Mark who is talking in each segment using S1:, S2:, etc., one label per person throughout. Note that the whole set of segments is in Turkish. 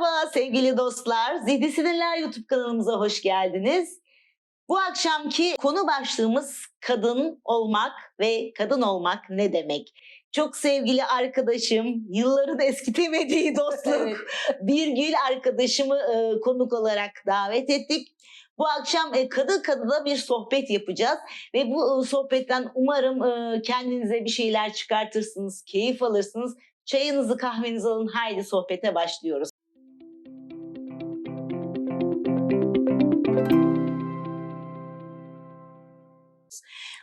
S1: Merhaba sevgili dostlar. Zihni Sinirler YouTube kanalımıza hoş geldiniz. Bu akşamki konu başlığımız kadın olmak ve kadın olmak ne demek? Çok sevgili arkadaşım, yılların eskitemediği dostluk
S2: Evet.
S1: Birgül arkadaşımı e, konuk olarak davet ettik. Bu akşam e, kadın kadına bir sohbet yapacağız ve bu e, sohbetten umarım e, kendinize bir şeyler çıkartırsınız, keyif alırsınız. Çayınızı kahvenizi alın haydi sohbete başlıyoruz.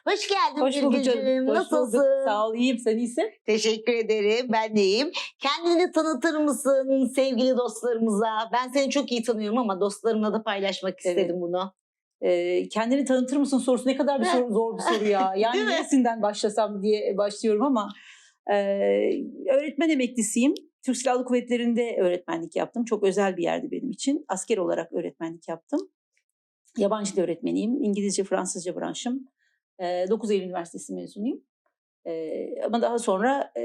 S1: Hoş geldin
S2: Hoş bulduk canım. Hoş
S1: Nasılsın?
S2: bulduk. Sağ ol, iyiyim. Sen iyisin.
S1: Teşekkür ederim. Ben de iyiyim. Kendini tanıtır mısın sevgili dostlarımıza? Ben seni çok iyi tanıyorum ama dostlarımla da paylaşmak
S2: Evet.
S1: istedim bunu.
S2: Ee, kendini tanıtır mısın sorusu ne kadar bir soru, zor bir soru ya. Yani neresinden başlasam diye başlıyorum ama e, öğretmen emeklisiyim. Türk Silahlı Kuvvetleri'nde öğretmenlik yaptım. Çok özel bir yerdi benim için. Asker olarak öğretmenlik yaptım. Yabancı dil öğretmeniyim. İngilizce, Fransızca branşım. E, 9 Eylül Üniversitesi mezunuyum. E, ama daha sonra e,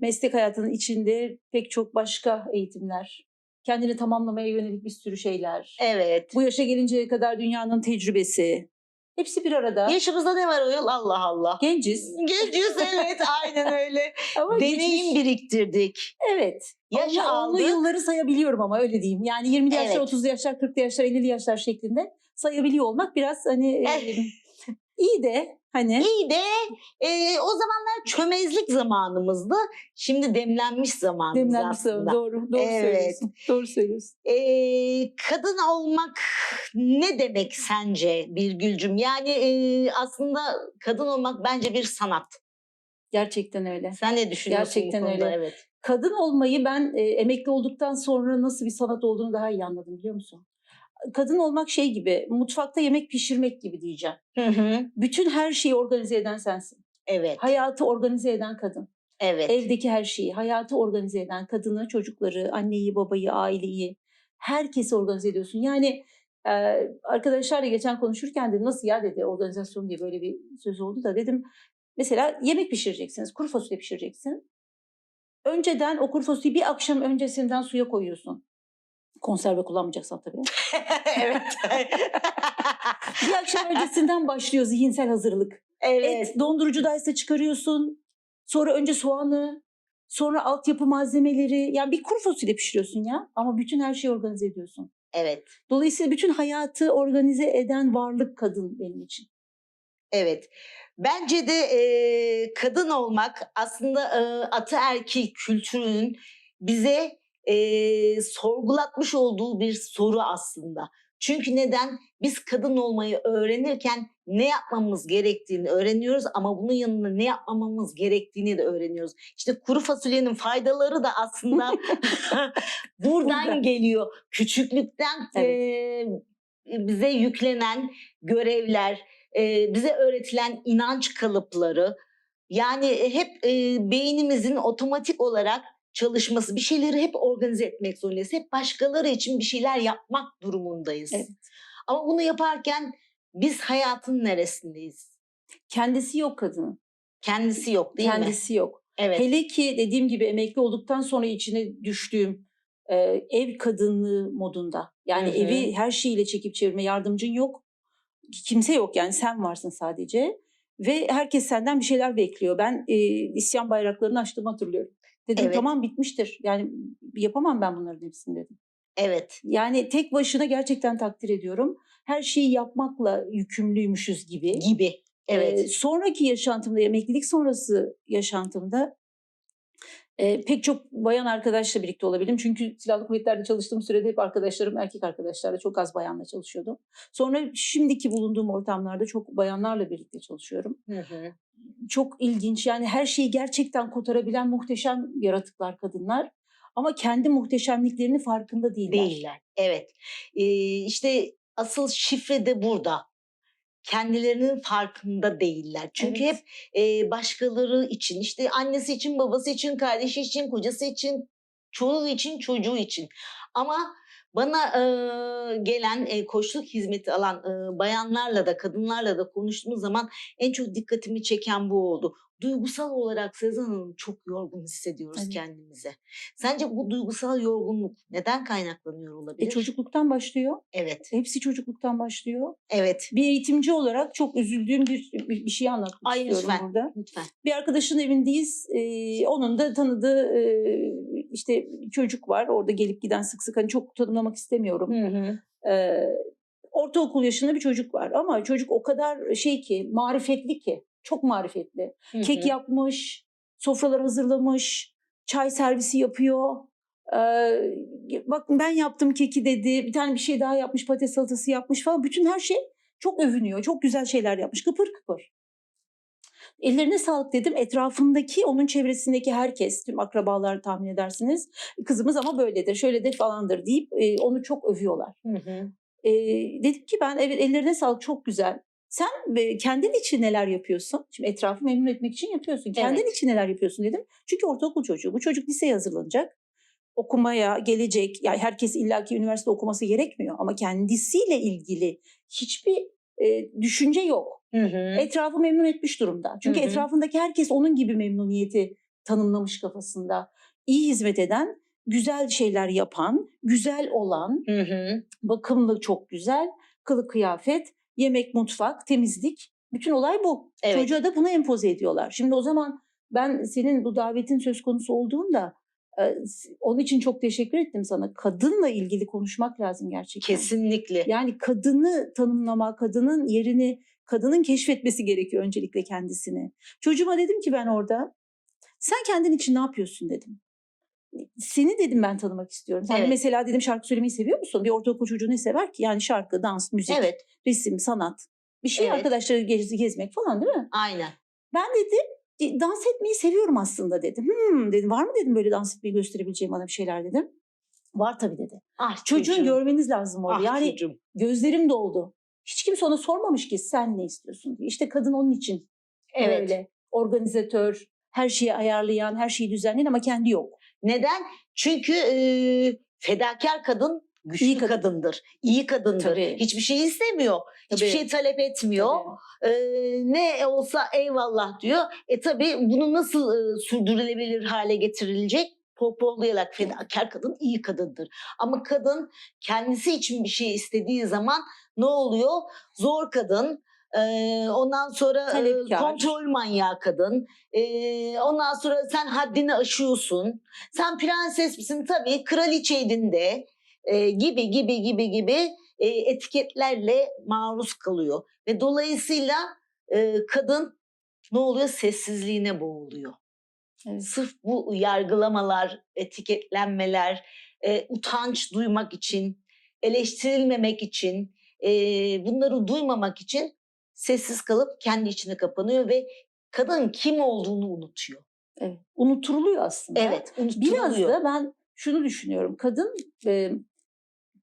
S2: meslek hayatının içinde pek çok başka eğitimler, kendini tamamlamaya yönelik bir sürü şeyler,
S1: Evet.
S2: bu yaşa gelinceye kadar dünyanın tecrübesi. Hepsi bir arada.
S1: Yaşımızda ne var o yıl? Allah Allah.
S2: Genciz.
S1: Genciz evet aynen öyle.
S2: Ama
S1: Deneyim
S2: geçmiş-
S1: biriktirdik.
S2: Evet.
S1: Yaş aldık.
S2: yılları sayabiliyorum ama öyle diyeyim. Yani 20'li yaşlar,
S1: Evet.
S2: 30'lu yaşlar, 40'lı yaşlar, 50'li yaşlar şeklinde sayabiliyor olmak biraz hani
S1: Eh.
S2: İyi de hani
S1: İyi de e, o zamanlar çömezlik zamanımızdı. Şimdi demlenmiş zamanımız
S2: demlenmiş
S1: aslında.
S2: zaman. Doğru, doğru
S1: Evet.
S2: söylüyorsun. Doğru söylüyorsun.
S1: E, kadın olmak ne demek sence Birgülcüm? Yani e, aslında kadın olmak bence bir sanat.
S2: Gerçekten öyle.
S1: Sen ne düşünüyorsun
S2: Gerçekten
S1: bu konuda?
S2: öyle.
S1: Evet.
S2: Kadın olmayı ben e, emekli olduktan sonra nasıl bir sanat olduğunu daha iyi anladım biliyor musun? Kadın olmak şey gibi, mutfakta yemek pişirmek gibi diyeceğim.
S1: Hı hı.
S2: Bütün her şeyi organize eden sensin.
S1: Evet.
S2: Hayatı organize eden kadın.
S1: Evet.
S2: Evdeki her şeyi, hayatı organize eden kadını, çocukları, anneyi, babayı, aileyi, herkesi organize ediyorsun. Yani e, arkadaşlarla geçen konuşurken de nasıl ya dedi organizasyon diye böyle bir söz oldu da dedim. Mesela yemek pişireceksiniz, kuru fasulye pişireceksin. Önceden o kuru fasulyeyi bir akşam öncesinden suya koyuyorsun. Konserve kullanmayacaksan tabii.
S1: evet.
S2: Bir akşam öncesinden başlıyor zihinsel hazırlık.
S1: evet.
S2: Et dondurucudaysa çıkarıyorsun. Sonra önce soğanı, sonra altyapı malzemeleri. Yani bir kuru fasulye pişiriyorsun ya. Ama bütün her şeyi organize ediyorsun.
S1: Evet.
S2: Dolayısıyla bütün hayatı organize eden varlık kadın benim için.
S1: Evet. Bence de e, kadın olmak aslında e, ataerkil kültürünün bize e, sorgulatmış olduğu bir soru aslında. Çünkü neden? Biz kadın olmayı öğrenirken ne yapmamız gerektiğini öğreniyoruz ama bunun yanında ne yapmamamız gerektiğini de öğreniyoruz. İşte kuru fasulyenin faydaları da aslında buradan
S2: Buradan.
S1: geliyor. Küçüklükten
S2: Evet.
S1: e, bize yüklenen görevler, e, bize öğretilen inanç kalıpları yani hep e, beynimizin otomatik olarak çalışması bir şeyleri hep organize etmek zorundayız. Hep başkaları için bir şeyler yapmak durumundayız.
S2: Evet.
S1: Ama bunu yaparken biz hayatın neresindeyiz?
S2: Kendisi yok kadının.
S1: Kendisi yok değil mi?
S2: Kendisi yok.
S1: Evet.
S2: Hele ki dediğim gibi emekli olduktan sonra içine düştüğüm e, ev kadınlığı modunda. Yani
S1: Hı hı.
S2: evi her şeyiyle çekip çevirme yardımcın yok. Kimse yok yani sen varsın sadece. Ve herkes senden bir şeyler bekliyor. Ben e, isyan bayraklarını açtığımı hatırlıyorum. Dedim
S1: Evet.
S2: tamam bitmiştir. Yani yapamam ben bunların hepsini dedim.
S1: Evet.
S2: Yani tek başına gerçekten takdir ediyorum. Her şeyi yapmakla yükümlüymüşüz gibi.
S1: Gibi. Evet.
S2: Ee, sonraki yaşantımda, emeklilik sonrası yaşantımda e, pek çok bayan arkadaşla birlikte olabildim. Çünkü silahlı kuvvetlerde çalıştığım sürede hep arkadaşlarım erkek arkadaşlarla çok az bayanla çalışıyordum. Sonra şimdiki bulunduğum ortamlarda çok bayanlarla birlikte çalışıyorum.
S1: Hı hı.
S2: Çok ilginç yani her şeyi gerçekten kotarabilen muhteşem yaratıklar kadınlar. Ama kendi muhteşemliklerinin farkında değiller.
S1: Değiller. Evet. Ee, işte asıl şifre de burada. Kendilerinin farkında değiller. Çünkü
S2: Evet.
S1: hep e, başkaları için, işte annesi için, babası için, kardeşi için, kocası için, çoğu için, çocuğu için. Ama Bana e, gelen e, koçluk hizmeti alan e, bayanlarla da kadınlarla da konuştuğumuz zaman en çok dikkatimi çeken bu oldu. Duygusal olarak Sezen Hanım çok yorgun hissediyoruz
S2: Evet.
S1: kendimize. Sence bu duygusal yorgunluk neden kaynaklanıyor olabilir?
S2: E, çocukluktan başlıyor.
S1: Evet,
S2: Hepsi çocukluktan başlıyor.
S1: evet.
S2: Bir eğitimci olarak çok üzüldüğüm bir, bir, bir şey anlatmak
S1: Ay,
S2: istiyorum
S1: lütfen.
S2: burada.
S1: Lütfen.
S2: Bir arkadaşın evindeyiz. Ee, onun da tanıdığı e, işte çocuk var. Orada gelip giden sık sık. Hani çok tanımlamak istemiyorum.
S1: Hı hı.
S2: Ee, ortaokul yaşında bir çocuk var. Ama çocuk o kadar şey ki, marifetli ki. Çok marifetli.
S1: Hı hı.
S2: Kek yapmış, sofralar hazırlamış, çay servisi yapıyor. Ee, bakın ben yaptım keki dedi. Bir tane bir şey daha yapmış, patates salatası yapmış falan. Bütün her şey çok övünüyor. Çok güzel şeyler yapmış. Kıpır kıpır. Ellerine sağlık dedim. Etrafındaki, onun çevresindeki herkes, tüm akrabalar tahmin edersiniz. Kızımız ama böyledir, şöyledir falandır deyip e, onu çok övüyorlar.
S1: Hı hı.
S2: E, dedim ki ben evet ellerine sağlık çok güzel. Sen e, kendin için neler yapıyorsun? Şimdi etrafı memnun etmek için yapıyorsun. Kendin
S1: Evet.
S2: için neler yapıyorsun dedim. Çünkü ortaokul çocuğu. Bu çocuk liseye hazırlanacak. Okumaya gelecek. Yani herkes illaki üniversite okuması gerekmiyor. Ama kendisiyle ilgili hiçbir e, düşünce yok.
S1: Hı hı.
S2: Etrafı memnun etmiş durumda. Çünkü
S1: Hı hı.
S2: etrafındaki herkes onun gibi memnuniyeti tanımlamış kafasında. İyi hizmet eden, güzel şeyler yapan, güzel olan,
S1: Hı hı.
S2: bakımlı çok güzel, kılık kıyafet, yemek, mutfak, temizlik. Bütün olay bu.
S1: Evet.
S2: Çocuğa da bunu empoze ediyorlar. Şimdi o zaman ben senin bu davetin söz konusu olduğunda e, onun için çok teşekkür ettim sana. Kadınla ilgili konuşmak lazım gerçekten.
S1: Kesinlikle.
S2: Yani kadını tanımlama, kadının yerini, kadının keşfetmesi gerekiyor öncelikle kendisini. Çocuğuma dedim ki ben orada, sen kendin için ne yapıyorsun dedim. Seni dedim ben tanımak istiyorum. Sen
S1: Evet.
S2: mesela dedim şarkı söylemeyi seviyor musun? Bir ortaokul çocuğu ne sever ki? Yani şarkı, dans, müzik,
S1: Evet,
S2: resim, sanat. Bir şey
S1: Evet.
S2: arkadaşları gez, gezmek falan değil mi?
S1: aynen.
S2: Ben dedim "E, dans etmeyi seviyorum aslında dedim. Hmm, dedim var mı dedim böyle dans etmeyi gösterebileceğim bana bir şeyler dedim. Var tabii dedi.
S1: Ah
S2: Çocuğun
S1: çocuğum.
S2: görmeniz lazım orada.
S1: Ah
S2: yani
S1: çocuğum.
S2: gözlerim doldu. Hiç kimse ona sormamış ki sen ne istiyorsun diye. İşte kadın onun için
S1: Evet.
S2: öyle. Organizatör, her şeyi ayarlayan, her şeyi düzenleyen ama kendi yok.
S1: Neden? Çünkü e, fedakar kadın güçlü
S2: İyi kadın.
S1: kadındır. İyi kadındır.
S2: Tabii.
S1: Hiçbir şey istemiyor. Hiçbir
S2: Tabii.
S1: şey talep etmiyor.
S2: Tabii.
S1: Ne olsa eyvallah diyor. E tabii bunu nasıl e, sürdürülebilir hale getirilecek? Pohpohlayarak fedakar kadın iyi kadındır. Ama kadın kendisi için bir şey istediği zaman ne oluyor? Zor kadın. E, ondan sonra
S2: Talepkar.
S1: kontrol manyağı kadın. E, ondan sonra sen haddini aşıyorsun. Sen prenses misin? Tabii kraliçeydin de e, gibi gibi gibi gibi e, etiketlerle maruz kalıyor. Ve dolayısıyla e, kadın ne oluyor? Sessizliğine boğuluyor.
S2: Evet.
S1: Sırf bu yargılamalar, etiketlenmeler, e, utanç duymak için, eleştirilmemek için, e, bunları duymamak için sessiz kalıp kendi içine kapanıyor ve kadın kim olduğunu unutuyor.
S2: Evet. Unutturuluyor aslında.
S1: Evet,
S2: Biraz
S1: unutuluyor.
S2: da ben şunu düşünüyorum. Kadın e,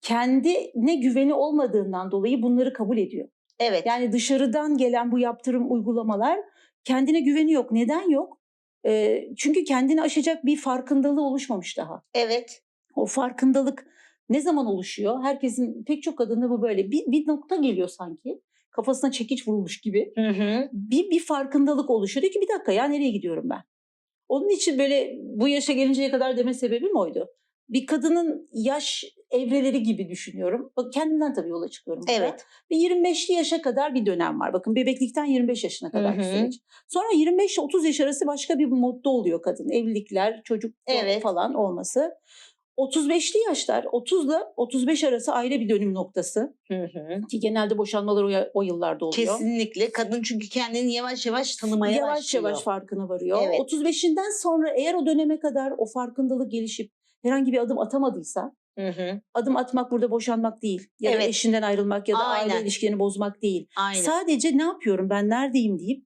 S2: kendine güveni olmadığından dolayı bunları kabul ediyor.
S1: Evet.
S2: Yani dışarıdan gelen bu yaptırım uygulamalar kendine güveni yok. Neden yok? E, çünkü kendini aşacak bir farkındalığı oluşmamış daha.
S1: evet.
S2: O farkındalık ne zaman oluşuyor? Herkesin pek çok kadında bu böyle bir, bir nokta geliyor sanki. Kafasına çekiç vurulmuş gibi.
S1: Hı hı.
S2: Bir, bir farkındalık oluşuyor. Diyor ki bir dakika ya nereye gidiyorum ben? Onun için böyle bu yaşa gelinceye kadar deme sebebim oydu. Bir kadının yaş evreleri gibi düşünüyorum. Bak kendimden tabii yola çıkıyorum. burada.
S1: Evet.
S2: Bir 25'li yaşa kadar bir dönem var. Bakın bebeklikten 25 yaşına kadar bir süreç. Sonra 25 ile 30 yaş arası başka bir modda oluyor kadın. Evlilikler, çocuk
S1: Evet.
S2: falan olması. 35'li yaşlar 30 ile 35 arası ayrı bir dönüm noktası.
S1: Hı hı.
S2: Ki genelde boşanmalar o, o yıllarda oluyor.
S1: Kesinlikle. Kadın çünkü kendini yavaş yavaş tanımaya
S2: yavaş
S1: başlıyor.
S2: yavaş farkına varıyor.
S1: Evet.
S2: 35'inden sonra eğer o döneme kadar o farkındalık gelişip herhangi bir adım atamadıysa
S1: Hı hı.
S2: adım atmak burada boşanmak değil. Ya da
S1: Evet.
S2: eşinden ayrılmak ya da
S1: Aynen.
S2: aile ilişkilerini bozmak değil.
S1: Aynen.
S2: Sadece ne yapıyorum ben neredeyim deyip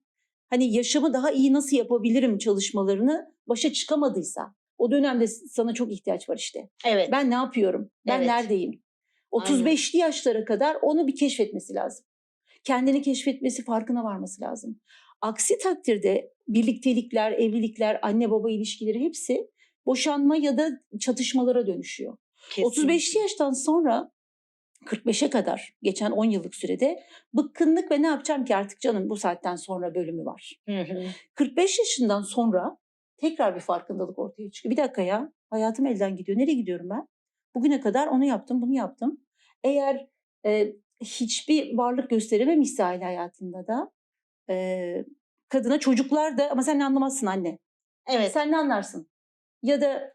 S2: hani yaşamı daha iyi nasıl yapabilirim çalışmalarını başa çıkamadıysa o dönemde sana çok ihtiyaç var işte.
S1: evet.
S2: Ben ne yapıyorum? Ben
S1: Evet.
S2: neredeyim? 35'li yaşlara kadar onu bir keşfetmesi lazım. Kendini keşfetmesi, farkına varması lazım. Aksi takdirde birliktelikler, evlilikler, anne baba ilişkileri hepsi boşanma ya da çatışmalara dönüşüyor.
S1: Kesinlikle.
S2: 35'li yaştan sonra 45'e kadar geçen 10 yıllık sürede bıkkınlık ve ne yapacağım ki artık canım bu saatten sonra bölümü var.
S1: Hı hı.
S2: 45 yaşından sonra tekrar bir farkındalık ortaya çıkıyor. Bir dakika ya hayatım elden gidiyor. Nereye gidiyorum ben? Bugüne kadar onu yaptım bunu yaptım. Eğer e, hiçbir varlık gösterememişse aile hayatında da e, kadına çocuklar da ama sen ne anlamazsın anne.
S1: Evet.
S2: Sen ne anlarsın? Ya da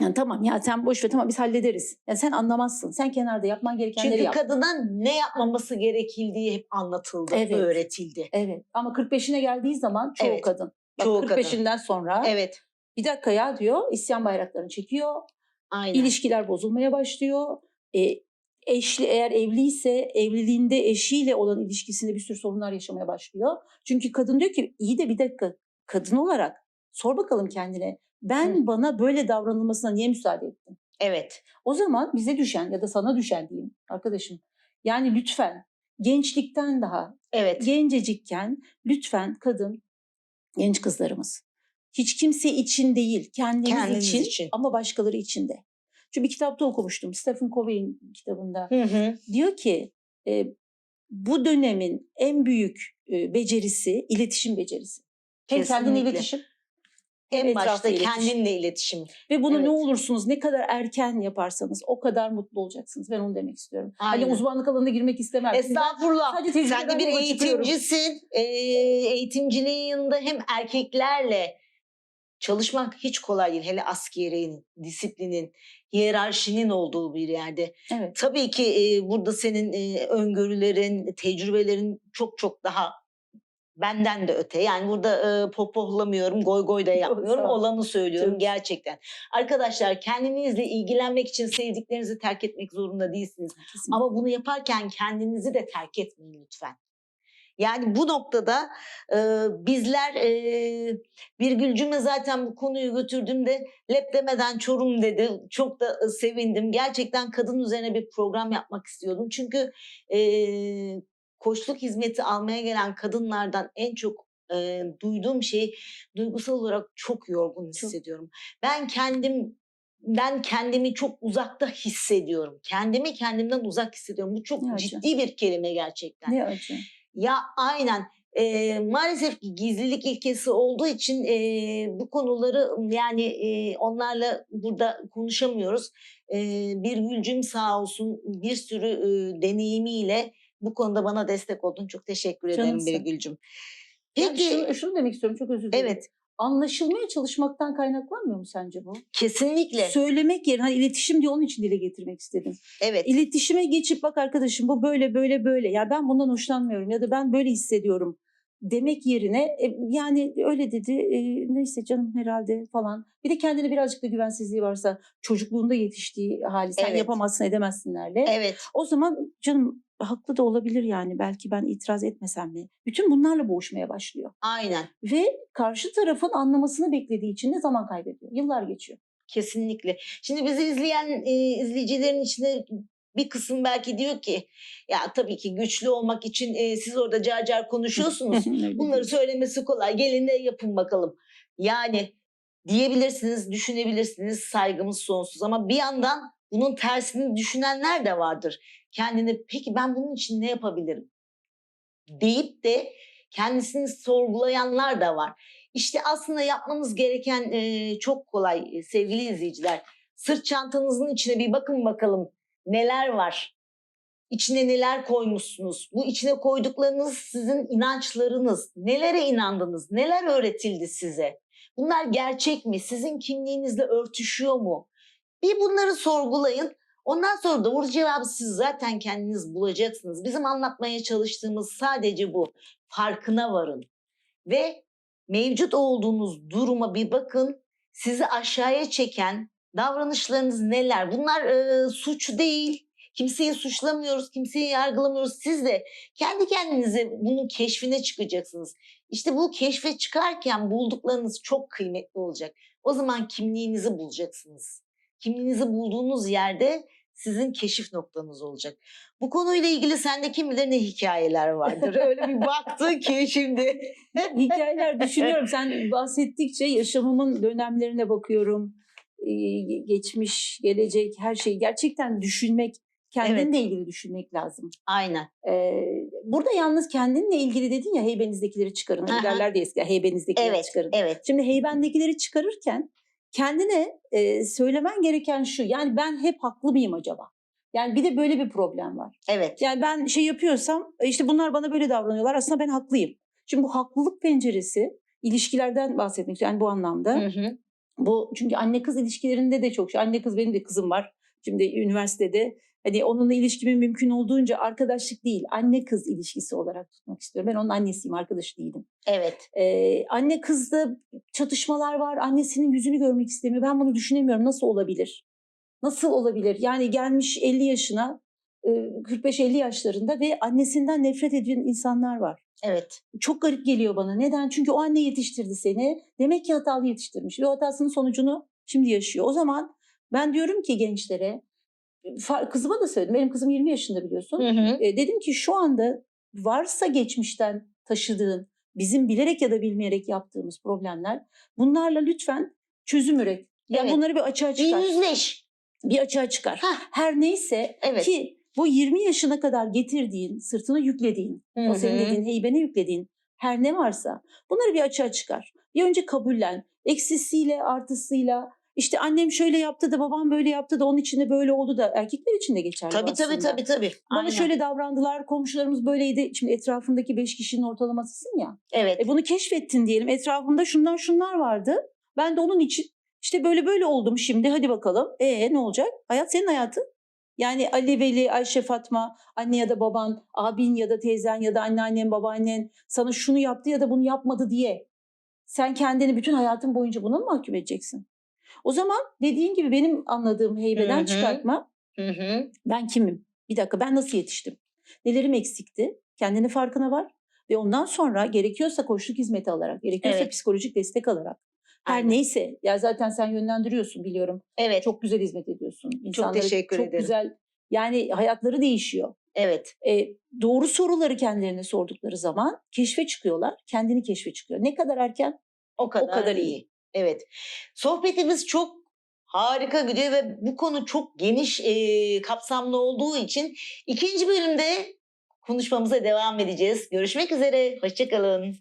S2: yani tamam ya sen boş ver tamam biz hallederiz. Ya sen anlamazsın. Sen kenarda yapman gerekenleri
S1: Çünkü
S2: yap.
S1: kadına ne yapmaması gerekildiği hep anlatıldı,
S2: Evet.
S1: öğretildi.
S2: Evet ama 45'ine geldiği zaman çoğu
S1: Evet,
S2: kadın. Bak
S1: çoğu kadın.
S2: 45'inden sonra
S1: Evet.
S2: bir dakika ya diyor isyan bayraklarını çekiyor.
S1: Aynen.
S2: İlişkiler bozulmaya başlıyor. E, eşli eğer evliyse evliliğinde eşiyle olan ilişkisinde bir sürü sorunlar yaşamaya başlıyor. Çünkü kadın diyor ki iyi de bir dakika kadın olarak sor bakalım kendine. Ben
S1: Hı.
S2: bana böyle davranılmasına niye müsaade ettim?
S1: Evet.
S2: O zaman bize düşen ya da sana düşen diyeyim arkadaşım. Yani lütfen gençlikten daha
S1: Evet.
S2: gencecikken lütfen kadın genç kızlarımız hiç kimse için değil kendiniz,
S1: Kendiniz
S2: için,
S1: için.
S2: ama başkaları için de. Çünkü bir kitapta okumuştum Stephen Covey'in kitabında.
S1: Hı hı.
S2: Diyor ki e, bu dönemin en büyük e, becerisi iletişim becerisi. Hem
S1: Kesinlikle.
S2: iletişim
S1: En başta
S2: etrafla iletişim.
S1: kendinle iletişim.
S2: Ve bunu
S1: Evet.
S2: ne olursunuz ne kadar erken yaparsanız o kadar mutlu olacaksınız. Ben onu demek istiyorum.
S1: Aynen.
S2: Hani uzmanlık alanına girmek istemem.
S1: Estağfurullah.
S2: sadece
S1: Sen de bir
S2: yola çıkıyorum.
S1: eğitimcisin. Ee, eğitimciliğin yanında hem erkeklerle çalışmak hiç kolay değil. Hele askeriyenin, disiplinin, hiyerarşinin olduğu bir yerde.
S2: Evet.
S1: Tabii ki e, burada senin e, öngörülerin, tecrübelerin çok çok daha benden de öte. Yani burada e, popohlamıyorum, goy goy da yapmıyorum. Olanı söylüyorum gerçekten. Arkadaşlar kendinizle ilgilenmek için sevdiklerinizi terk etmek zorunda değilsiniz.
S2: Kesinlikle.
S1: Ama bunu yaparken kendinizi de terk etmeyin lütfen. Yani bu noktada e, bizler e, Birgülcüme zaten bu konuyu götürdüğümde lep demeden Çorum dedi. Çok da e, sevindim. Gerçekten kadın üzerine bir program yapmak istiyordum. Çünkü e, koçluk hizmeti almaya gelen kadınlardan en çok e, duyduğum şey duygusal olarak çok yorgun hissediyorum. Ben kendim ben kendimi çok uzakta hissediyorum. Kendimi kendimden uzak hissediyorum. Bu çok
S2: Ne acı.
S1: ciddi bir kelime gerçekten.
S2: Ne acı.
S1: Ya aynen. Ee, maalesef ki gizlilik ilkesi olduğu için e, bu konuları yani e, onlarla burada konuşamıyoruz. E, bir Gülcüm sağ olsun bir sürü e, deneyimiyle bu konuda bana destek oldun. Çok teşekkür ederim
S2: Canımsın.
S1: bir Gülcüm.
S2: Yani
S1: Peki
S2: şunu, şunu demek istiyorum çok özür dilerim.
S1: evet
S2: Anlaşılmaya çalışmaktan kaynaklanmıyor mu sence bu?
S1: kesinlikle
S2: Söylemek yerine hani iletişim diye onun için dile getirmek istedim.
S1: evet
S2: İletişime geçip bak arkadaşım bu böyle böyle böyle ya ben bundan hoşlanmıyorum ya da ben böyle hissediyorum demek yerine e, yani öyle dedi e, neyse canım herhalde falan. Bir de kendine birazcık da güvensizliği varsa çocukluğunda yetiştiği hali sen
S1: Evet.
S2: yapamazsın edemezsinlerle.
S1: evet
S2: O zaman canım haklı da olabilir yani belki ben itiraz etmesem mi? Bütün bunlarla boğuşmaya başlıyor.
S1: aynen
S2: Ve karşı tarafın anlamasını beklediği için de zaman kaybediyor. Yıllar geçiyor.
S1: Kesinlikle. Şimdi bizi izleyen e, izleyicilerin içinde bir kısım belki diyor ki ya tabii ki güçlü olmak için e, siz orada car car konuşuyorsunuz. Bunları söylemesi kolay. Gelin de yapın bakalım. Yani diyebilirsiniz, düşünebilirsiniz. Saygımız sonsuz ama bir yandan bunun tersini düşünenler de vardır. Kendini peki ben bunun için ne yapabilirim? deyip de kendisini sorgulayanlar da var. İşte aslında yapmanız gereken e, çok kolay sevgili izleyiciler. Sırt çantanızın içine bir bakın bakalım neler var. İçine neler koymuşsunuz? Bu içine koyduklarınız sizin inançlarınız. Nelere inandınız? Neler öğretildi size? Bunlar gerçek mi? Sizin kimliğinizle örtüşüyor mu? Bir bunları sorgulayın. Ondan sonra doğru cevabı siz zaten kendiniz bulacaksınız. Bizim anlatmaya çalıştığımız sadece bu. Farkına varın. Ve mevcut olduğunuz duruma bir bakın. Sizi aşağıya çeken davranışlarınız neler? Bunlar e, suç değil. Kimseyi suçlamıyoruz, kimseyi yargılamıyoruz. Siz de kendi kendinize bunun keşfine çıkacaksınız. İşte bu keşfe çıkarken bulduklarınız çok kıymetli olacak. O zaman kimliğinizi bulacaksınız. Kimliğinizi bulduğunuz yerde sizin keşif noktanız olacak. Bu konuyla ilgili sende kim bilir ne hikayeler vardır. Öyle bir baktın ki şimdi.
S2: Hikayeler düşünüyorum. Sen bahsettikçe yaşamımın dönemlerine bakıyorum. Geçmiş, gelecek, her şeyi gerçekten düşünmek, kendinle ilgili düşünmek lazım.
S1: Aynen.
S2: Ee, burada yalnız kendinle ilgili dedin ya heybenizdekileri çıkarın.
S1: Aha.
S2: derler diye eskiden heybenizdekileri
S1: Evet.
S2: çıkarın.
S1: Evet.
S2: Şimdi heybendekileri çıkarırken kendine e, söylemen gereken şu. Yani ben hep haklı mıyım acaba? Yani bir de böyle bir problem var.
S1: Evet.
S2: Yani ben şey yapıyorsam e, işte bunlar bana böyle davranıyorlar aslında ben haklıyım. Şimdi bu haklılık penceresi ilişkilerden bahsetmek yani bu anlamda.
S1: Hı hı.
S2: Bu çünkü anne kız ilişkilerinde de çok şey. Anne kız benim de kızım var. Şimdi üniversitede hani onunla ilişkimin mümkün olduğunca arkadaşlık değil anne kız ilişkisi olarak tutmak istiyorum. Ben onun annesiyim arkadaş değilim.
S1: Evet.
S2: Ee, anne kızda çatışmalar var. Annesinin yüzünü görmek istemiyor. Ben bunu düşünemiyorum. Nasıl olabilir? Nasıl olabilir? Yani gelmiş 50 yaşına 45-50 yaşlarında ve annesinden nefret eden insanlar var
S1: Evet.
S2: çok garip geliyor bana. Neden? Çünkü o anne yetiştirdi seni. Demek ki hatalı yetiştirmiş ve hatasının sonucunu şimdi yaşıyor. O zaman ben diyorum ki gençlere, kızıma da söyledim. Benim kızım 20 yaşında biliyorsun.
S1: Hı hı.
S2: E, dedim ki şu anda varsa geçmişten taşıdığın, bizim bilerek ya da bilmeyerek yaptığımız problemler, bunlarla lütfen çözüm üret. Yani
S1: Evet.
S2: bunları bir açığa
S1: Bir
S2: çıkar.
S1: yüzleş.
S2: Bir açığa çıkar.
S1: Hah.
S2: Her neyse
S1: Evet.
S2: ki bu 20 yaşına kadar getirdiğin, sırtına yüklediğin,
S1: Hı
S2: o senin dediğin heybene yüklediğin her ne varsa bunları bir açığa çıkar. Bir önce kabullen. Eksisiyle artısıyla işte annem şöyle yaptı da babam böyle yaptı da onun içinde böyle oldu da erkekler için de geçerli
S1: Tabii tabii
S2: aslında.
S1: tabii tabii.
S2: Bana
S1: Aynen.
S2: şöyle davrandılar, komşularımız böyleydi. Şimdi etrafındaki beş kişinin ortalamasısın ya.
S1: Evet.
S2: E bunu keşfettin diyelim. Etrafımda şundan şunlar vardı. Ben de onun için işte böyle böyle oldum şimdi. Hadi bakalım. E ne olacak? Hayat senin hayatın. Yani Ali, Veli, Ayşe, Fatma, anne ya da baban, abin ya da teyzen ya da anneannen, babaannen sana şunu yaptı ya da bunu yapmadı diye sen kendini bütün hayatın boyunca buna mı mahkum edeceksin? O zaman dediğin gibi benim anladığım heybeden
S1: Hı hı.
S2: çıkartma
S1: Hı hı.
S2: ben kimim? Bir dakika ben nasıl yetiştim? Nelerim eksikti? Kendini farkına var. Ve ondan sonra gerekiyorsa koçluk hizmeti alarak, gerekiyorsa
S1: Evet.
S2: psikolojik destek alarak. Her
S1: Aynen.
S2: neyse ya zaten sen yönlendiriyorsun biliyorum.
S1: Evet.
S2: Çok güzel hizmet ediyorsun. İnsanlara
S1: teşekkür
S2: çok
S1: ederim.
S2: güzel yani hayatları değişiyor.
S1: Evet.
S2: E, doğru soruları kendilerine sordukları zaman keşfe çıkıyorlar. Kendini keşfe çıkıyor. Ne kadar erken
S1: O kadar,
S2: kadar
S1: iyi.
S2: iyi.
S1: Evet. Sohbetimiz çok harika gidiyor ve bu konu çok geniş e, kapsamlı olduğu için ikinci bölümde konuşmamıza devam edeceğiz. Görüşmek üzere. Hoşçakalın.